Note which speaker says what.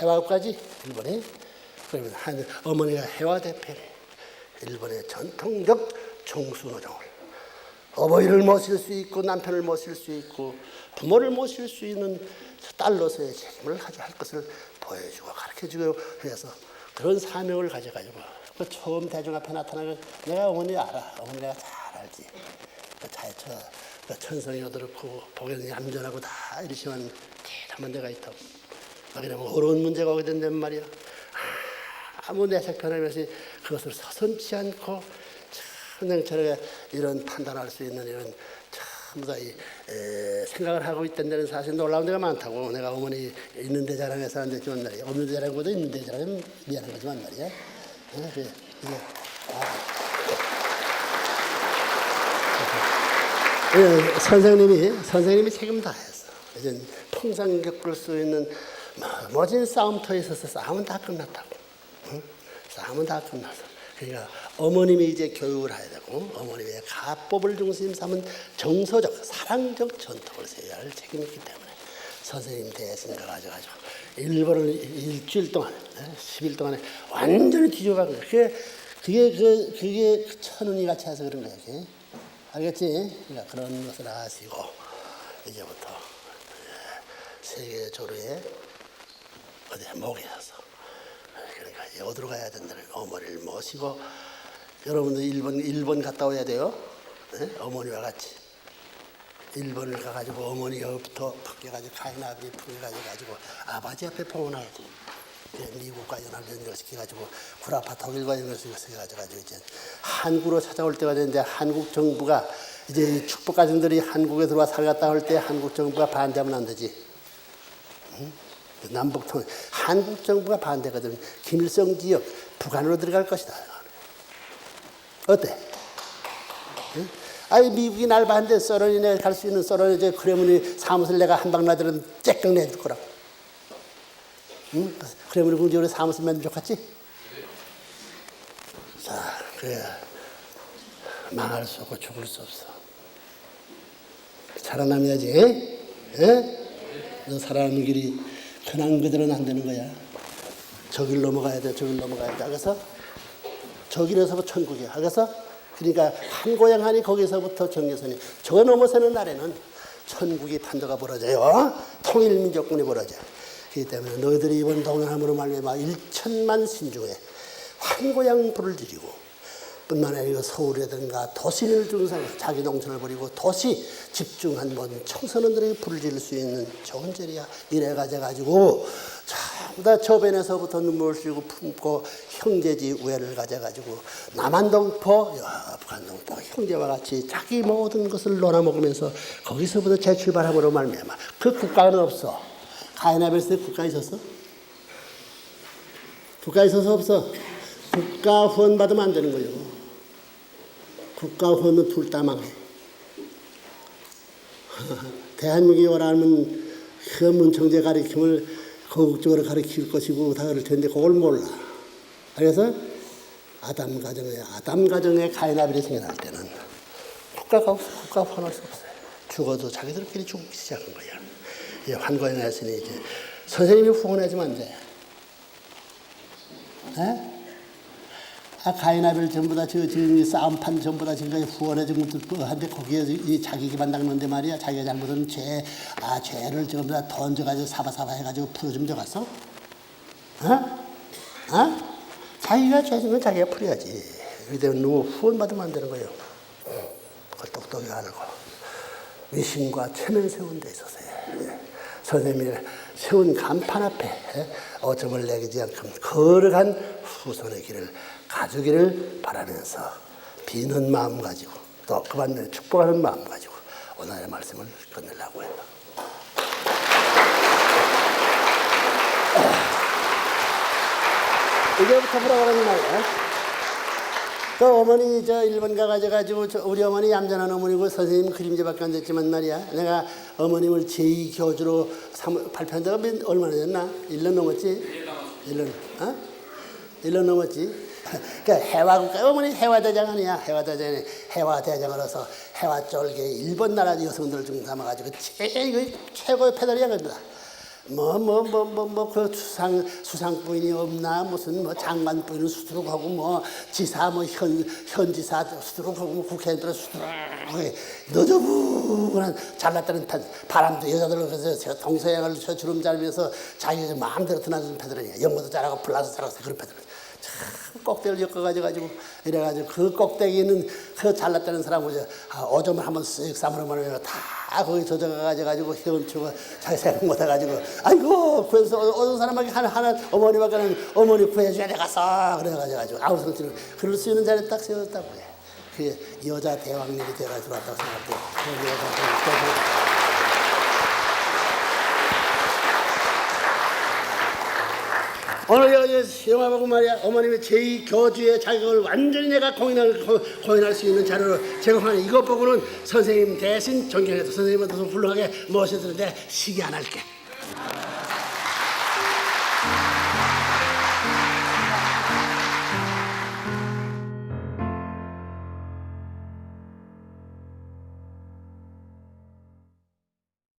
Speaker 1: 해화까지 일본에 그러면 한 어머니가 해화 대표래. 일본의 전통적 종수노정을 어버이를 모실 수 있고 남편을 모실 수 있고 부모를 모실 수 있는 딸로서의 책임을 가져 할 것을 보여주고 가르쳐주고 그래서 그런 사명을 가져가지고 그 처음 대중 앞에 나타나고 내가 어머니 알아 어머니 내가 잘 알지 그 자처 그 천성이도 그렇고 보기에는 얌전하고 다 이러시면 대담한 데가 있다고 왜냐면 어려운 문제가 오게 된단 말이야. 아무 내색 없이 그것을 서슴지 않고 천행철에 이런 판단할 수 있는 이런 에, 생각을 하고 있다는 사실 놀라운 데가 많다고. 내가 어머니 있는 데 자랑해서 안 됐지만 말이야 없는 데 자랑보다 있는 데 자랑은 미안한 거지만 말이야. 어, 그래, 이게, 아. 예, 선생님이 선생님이 책임 다 했어 이제 통상 겪을 수 있는 뭐, 멋진 싸움터에 있어서 싸움은 다 끝났다고 응? 싸움은 다 끝났어. 그러니까 어머님이 이제 교육을 해야 되고 어머님의 가법을 중심 삼은 정서적 사랑적 전통을 세워야 할 책임이 있기 때문에 선생님 대신을 가져가지고 일본을 일주일 동안 10일 동안에 완전히 거예요. 그게 그게 그 그게 천운이 같이 해서 그런 거야. 그게. 알겠지? 그러니까 그런 것을 아시고 이제부터 세계 조류에 어디에 목에서 그러니까 어디로 가야 된다는 어머니를 모시고 여러분들 일본 일본 갔다 와야 돼요. 네? 어머니와 같이 일본을 가가지고 어머니부터 바뀌어가지고 가이나비 풀려가지고 가지고 아버지 앞에 돼. 예, 미국과 연합 연결시켜가지고 구라파 독일과 연결시켜가지고 이제 한국으로 찾아올 때가 되는데 한국 정부가 이제 이 축복 가정들이 한국에 들어와 살갔다 할 때 한국 정부가 반대하면 안 되지. 남북통 한국 정부가 반대거든. 김일성 지역 북한으로 들어갈 것이다. 어때? 응? 아니 미국이 날 반대 써런이 내갈 수 있는 이제 크레문이 사무실 내가 한방 나들은 째깍 내줄 거라고. 응? 크레문이 궁지으로 사무실 만들면 좋겠지? 자, 그래 망할 수 없고 죽을 수 없어. 살아남아야지. 에? 너 살아남는 길이 편한 그대로는 안 되는 거야. 저길 넘어가야 돼, 저길 넘어가야 돼. 그래서 저길에서부터 천국이야. 그래서 그러니까 한 고향 하니 거기서부터 정계선이 저 넘어서는 날에는 천국이 판도가 벌어져요. 통일민족군이 벌어져. 그렇기 때문에 너희들이 이번 동행함으로 말미암아 1천만 신중에 한 고향 불을 지르고 뿐만 아니라 서울이라든가 도시를 중상 자기 농촌을 버리고 도시 집중한 모든 청소년들에게 불을 지를 수 있는 좋은 자리야 이래 가져가지고 전부 다 저변에서부터 눈물을 쉬고 품고 형제지 우애를 가져가지고 남한동포 북한동포 형제와 같이 자기 모든 것을 놀아먹으면서 거기서부터 재출발함으로 말미암아 그 국가는 없어 가이나벨스에 국가 있었어? 국가 있어서 없어 국가 후원 받으면 안 되는 거예요. 국가 후원은 둘다 망해. 대한민국이 원하는 그 문청제 가르침을 거국적으로 가르칠 것이고 다 그럴 텐데 그걸 몰라. 그래서 아담 가정에 아담 가정에 가인아벨이 생겨날 때는 국가가 없어. 국가 후원할 수 없어요. 죽어도 자기들끼리 죽기 시작한 거야. 이 환관에 했으니 이제 선생님이 안 돼. 에? 아, 가인아벨 전부 다 저, 이 싸움판 전부 다 지금까지 후원해 준 것도 한데 거기에 이 자기기만 닦는데 말이야. 자기가 잘못은 죄, 아, 죄를 전부 다 던져가지고 사바사바 해가지고 풀어주면 좋겠어? 어? 어? 자기가 건 자기가 풀어야지. 그때 누구 후원받으면 안 되는 거예요. 그걸 똑똑히 알고. 위신과 체면 세운 데 있어서 예. 선생님이 세운 간판 앞에 예. 어점을 내기지 않고 거룩한 후손의 길을 가주기를 바라면서 비는 마음 가지고 또 그 반면에 축복하는 마음 가지고 오늘의 말씀을 끝내려고 해요. 이제부터 물어보는 말이야. 그 어머니 저 일본 가가지고 저 우리 어머니 얌전한 어머니고 선생님 그림자밖에 안 됐지만 말이야. 내가 어머님을 제2 교주로 삼- 발표한 지가 몇, 얼마나 됐나? 1년 넘었지? 1년, 어? 1년 넘었지? 그 해화국가 어머니 해화대장 아니야. 해화대장이 해화대장으로서 해화쫄개 일본 나라 여성들 중 삼아가지고 최, 최고의 페달이야 그다 뭐 뭐 뭐 뭐 뭐 그 수상 수상 부인이 없나? 무슨 뭐 장관 부인은 수두룩하고 뭐 지사 뭐 현 현지사 수두룩하고 뭐 국회의원들 수두룩하게 너저분한 잘났다는 타- 바람도 여자들 그래서 저 동서양을 저 주름 잡으면서 자기 마음대로 드나드는 패들이 영어도 잘하고 불라도 잘하고 그런 패들 참 꼭대기를 엮어가지고 가지고 이래가지고 그 꼭대기는 그 잘났다는 사람을 아, 오줌을 한번 쓱 싸물어보면 다 거기 젖어가지고 가지고 헤엄치고 자기 생각 못해가지고 아이고 그래서 어- 어떤 사람에게 하나 하나 어머니 밖에는 어머니 구해줘야 되겠어 그래가지고 가지고 아우 성질을 그럴 수 있는 자리에 딱 세웠다고 해. 그 여자 대왕님이 돼가지고 왔다고 생각해. 그 여자 대왕. 오늘 여기 영화 보고 말이야 어머님의 제2교주의 자격을 완전히 내가 공인할, 고- 공인할 수 있는 자료를 제공하는 이것 보고는 선생님 대신 존경해서 선생님한테 훌륭하게 모셔드는데 시기 안 할게